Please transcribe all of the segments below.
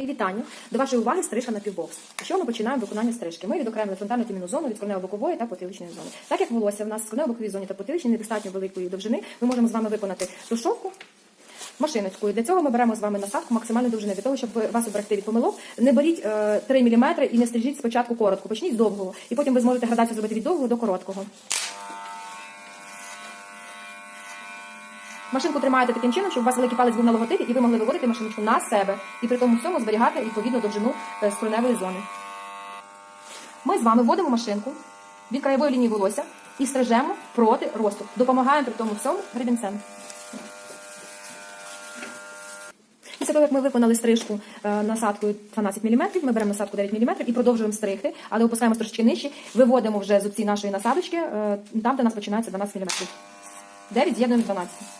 Мої вітання. До вашої уваги стрижка на півбокс. Що ми починаємо виконання стрижки? Ми відокремили фронтальну тімінну зону від корнево-бокової та потиличної зони. Так як волосся в нас в корнево-боковій зоні та потиличній недостатньо великої довжини, ми можемо з вами виконати тушовку машиночкою. Для цього ми беремо з вами насадку максимальної довжини. Для того, щоб вас оберегти від помилок, не беріть е, 3 мм і не стрижіть спочатку коротко. Почніть з довгого, і потім ви зможете градацію зробити від довгого до короткого. Машинку тримаєте таким чином, щоб у вас великий палець був на логотипі, і ви могли виводити машиночку на себе і при тому всьому зберігати відповідну довжину е, скроневої зони. Ми з вами вводимо машинку від краєвої лінії волосся і стрижемо проти росту. Допомагаємо при тому всьому гребінцем. Після того, як ми виконали стрижку насадкою 12 мм, ми беремо насадку 9 мм і продовжуємо стригти, але опускаємо трошки нижче, виводимо вже зубці нашої насадочки е, там, де у нас починається 12 мм. 9 з'єднуємо з 12.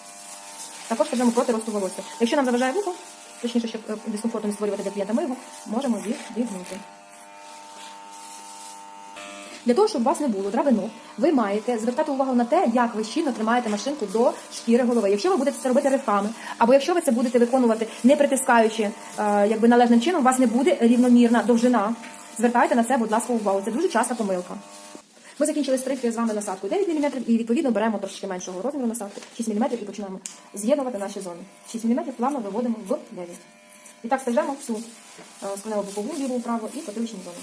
Також стрижемо проти росту волосся. Якщо нам заважає вухо, точніше, щоб е, дискомфорту не створювати для клієнта, ми його можемо відігнути. Для того, щоб у вас не було дравинок, ви маєте звертати увагу на те, як ви щільно тримаєте машинку до шкіри голови. Якщо ви будете це робити ривками, або якщо ви це будете виконувати не притискаючи е, якби належним чином, у вас не буде рівномірна довжина. Звертайте на це, будь ласка, увагу. Це дуже часта помилка. Ми закінчили стригти з вами насадку 9 мм і відповідно беремо трошки меншого розміру насадку 6 мм і починаємо з'єднувати наші зони. 6 мм плавно виводимо в 9. І так стрижемо всю скроневу бокову ліву праву і потиличну зону.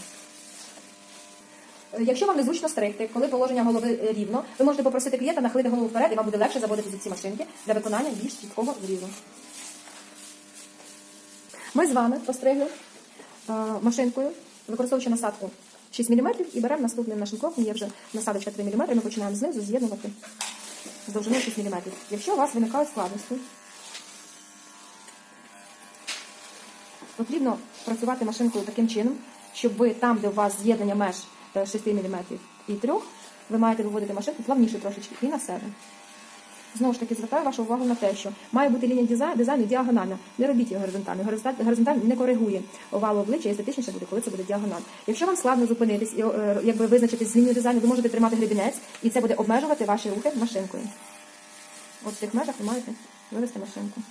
Е, Якщо вам незручно стригти, коли положення голови рівно, ви можете попросити клієнта нахилити голову вперед, і вам буде легше заводити за ці машинки для виконання більш чіткого зрізу. Ми з вами постригли е, машинкою, використовуючи насадку 6 мм, і беремо наступним нашим кроком, є вже насадочка 3 мм, ми починаємо знизу з'єднувати з довжиною 6 мм. Якщо у вас виникають складності, потрібно працювати машинкою таким чином, щоб ви там, де у вас з'єднання меж е, 6 мм і 3, ви маєте виводити машинку плавніше трошечки і на себе. Знову ж таки, звертаю вашу увагу на те, що має бути лінія дизай- дизайну діагональна. Не робіть його горизонтально. Горизонталь- Горизонталь не коригує овал обличчя і естетичніше буде, коли це буде діагональ. Якщо вам складно зупинитись і е, якби визначитись з лінією дизайну, ви можете тримати гребінець, і це буде обмежувати ваші рухи машинкою. От в цих межах ви маєте вивести машинку.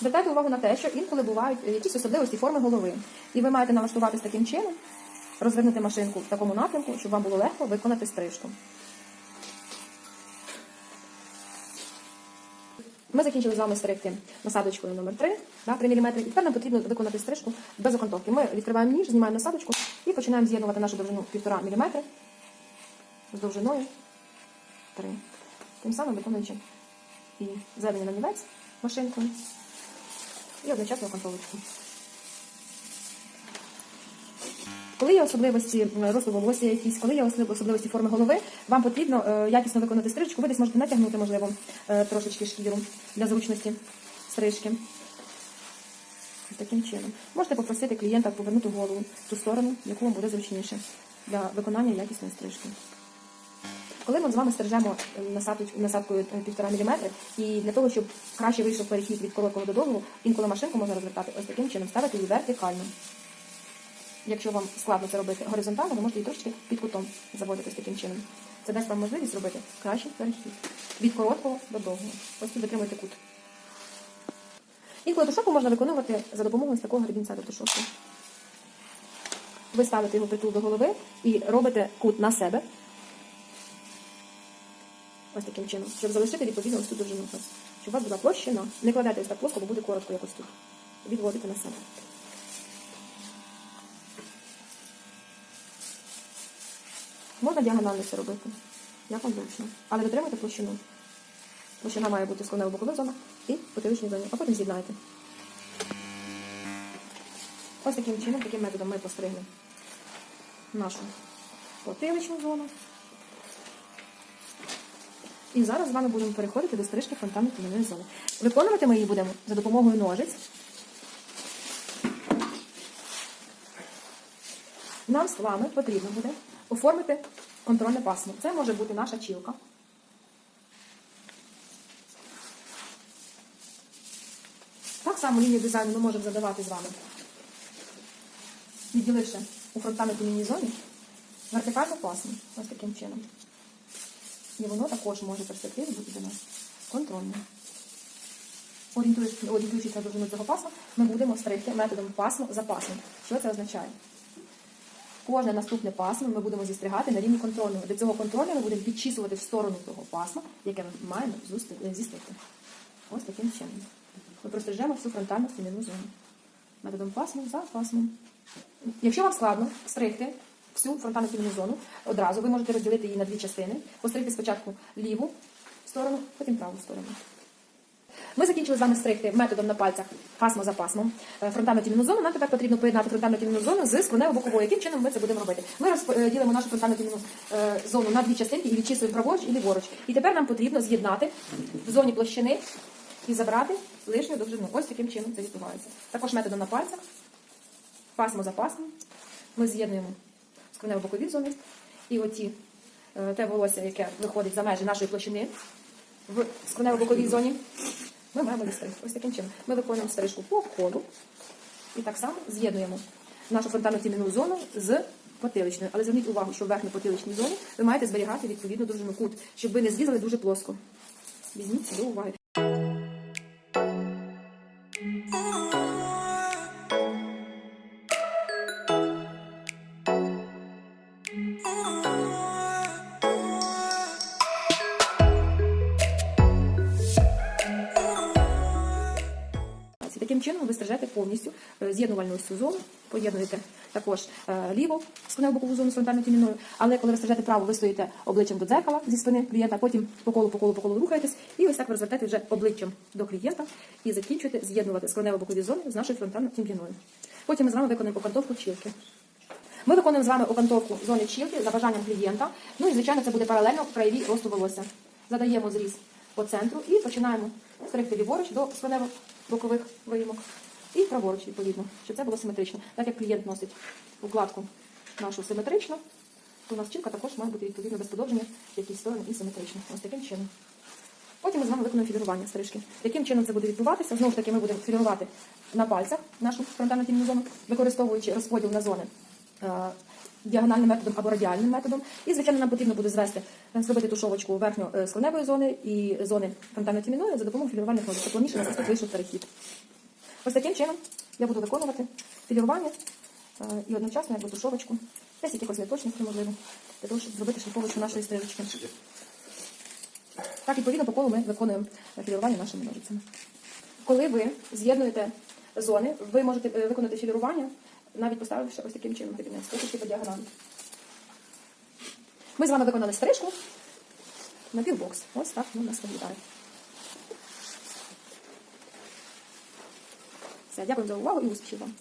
Звертайте увагу на те, що інколи бувають е, якісь особливості форми голови. І ви маєте налаштуватись таким чином, розвернути машинку в такому напрямку, щоб вам було легко виконати стрижку. Ми закінчили з вами стригти насадочкою номер 3 да, 3 мм. І тепер нам потрібно виконати стрижку без окантовки. Ми відкриваємо ніж, знімаємо насадочку і починаємо з'єднувати нашу довжину 1,5 мм з довжиною 3. Тим самим виконуючи і зведення на нівець машинкою і одночасно окантовочку. Коли є особливості росту волосся якісь, коли є особливості- форми голови, вам потрібно е, якісно виконати стрижку. Ви десь можете натягнути, можливо, е, трошечки шкіру для зручності стрижки. Таким чином. Можете попросити клієнта повернути голову в ту сторону, яку вам буде зручніше для виконання якісної стрижки. Коли ми з вами стрижемо е, насадкою е, 1,5 мм, і для того, щоб краще вийшов перехід від короткого до довгого, інколи машинку можна розвертати ось таким чином, ставити її вертикально. Якщо вам складно це робити горизонтально, ви можете її трошки під кутом заводити ось таким чином. Це дасть вам можливість зробити кращий перехід від короткого до довгого. Ось тут витримуйте кут. Інколи тушоку можна виконувати за допомогою ось такого гребінця до тушовки. Ви ставите його притул до голови і робите кут на себе. Ось таким чином, щоб залишити відповідно ось цю довжину. Щоб у вас була площина. Не кладете ось так плоско, бо буде коротко якось тут. Відводите на себе. Можна діагонально це робити. Як вам зручно. Але дотримуйте площину. Площина має бути склонева бокова зона і потиличні зоні, а потім з'єднайте. Ось таким чином, таким методом ми постригли нашу потиличну зону. І зараз з вами будемо переходити до стрижки фонтанної тіньової зони. Виконувати ми її будемо за допомогою ножиць. Нам з вами потрібно буде оформити контрольне пасмо. Це може бути наша чілка. Так само лінію дизайну ми можемо задавати з вами, відділивши у фронтальній тіньовій зоні вертикальну пасму. Ось таким чином. І воно також може перспективі бути для нас контрольним. орієнтуючись, на довжину цього пасма, ми будемо стригти методом пасмо за пасмом. Що це означає? Кожне наступне пасмо ми будемо зістригати на рівні контрольного. Для цього контрольного ми будемо підчісувати в сторону того пасма, яке ми маємо зусти- зістригти. Ось таким чином. Ми прострижемо всю фронтальну стінну зону. Методом пасмом за пасмом. Якщо вам складно стригти всю фронтальну стінну зону одразу, ви можете розділити її на дві частини. Постригти спочатку ліву сторону, потім праву сторону. Ми закінчили з вами стригти методом на пальцях пасмо за пасмом е, фронтальну тімінну зону. Нам тепер потрібно поєднати фронтальну тімінну зону з скронево боковою. Яким чином ми це будемо робити? Ми розділимо нашу фронтальну тімінну е, зону на дві частинки і відчислюємо праворуч і ліворуч. І тепер нам потрібно з'єднати в зоні площини і забрати лишню довжину. Ось таким чином це відбувається. Також методом на пальцях, пасмо за пасмом. Ми з'єднуємо скронево бокові зони і оті е, те волосся, яке виходить за межі нашої площини в скронево боковій зоні. Ми маємо відстриг. Ось таким чином. Ми виконуємо стрижку по обходу і так само з'єднуємо нашу фронтальну тімінну зону з потиличною. Але зверніть увагу, що в верхній потиличній зоні ви маєте зберігати відповідну довжину кут, щоб ви не зрізали дуже плоско. Візьміть до уваги. Повністю е, з'єднувальну зону, поєднуєте також е, ліву скроневу бокову зону з фронтальною тіміною. Але коли ви стрижете право, ви стоїте обличчям до дзеркала зі спини клієнта, потім по колу, по колу, по колу рухаєтесь, і ось так ви розвертаєте вже обличчям до клієнта і закінчуєте з'єднувати скронево бокові зони з нашою фронтальною тіміною. Потім ми з вами виконуємо окантовку вчілки. Ми виконуємо з вами окантовку зони вчілки за бажанням клієнта. Ну і звичайно, це буде паралельно краєві росту волосся. Задаємо зріз по центру і починаємо стригти ліворуч до свинево бокових виїмок. І праворуч, відповідно, щоб це було симетрично. Так як клієнт носить укладку нашу симетрично, то у нас вчілка також має бути відповідно без подовження в якійсь сторони і симетрично. Ось таким чином. Потім ми з вами виконуємо фігурування стрижки. Яким чином це буде відбуватися? Знову ж таки, ми будемо фігурувати на пальцях нашу фронтальну тімну зону, використовуючи розподіл на зони е, діагональним методом або радіальним методом. І, звичайно, нам потрібно буде звести, е, зробити тушовочку верхньо скроневої зони і зони фронтальної тіміної за допомогою філірувальних ножиць. Це плавніше на тут вийшов перехід. Ось таким чином я буду виконувати філірування е, і одночасно якби тушовочку. Десь якихось неточностей, можливо, для того, щоб зробити шліфовочку нашої стрижечки. Так, відповідно, по колу ми виконуємо філірування нашими ножицями. Коли ви з'єднуєте зони, ви можете е, виконати філірування, навіть поставивши ось таким чином кабінет, стрижки по діагоналі. Ми з вами виконали стрижку на півбокс. Ось так воно у нас виглядає. Дякую за увагу і успіхів вам.